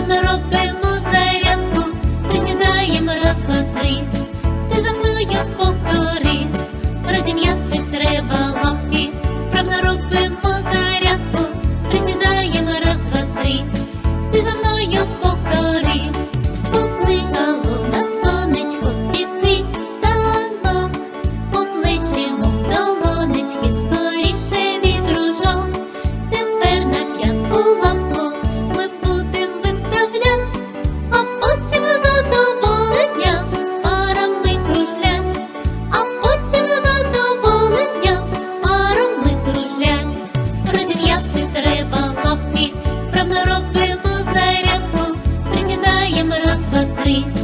вправно робимо зарядку, присідаємо раз, два, три. Ти за мною повтори, розім'яти треба лапки, вправно робимо зарядку, присідаємо раз, два, три. Ти за мною повтори, покликало на You.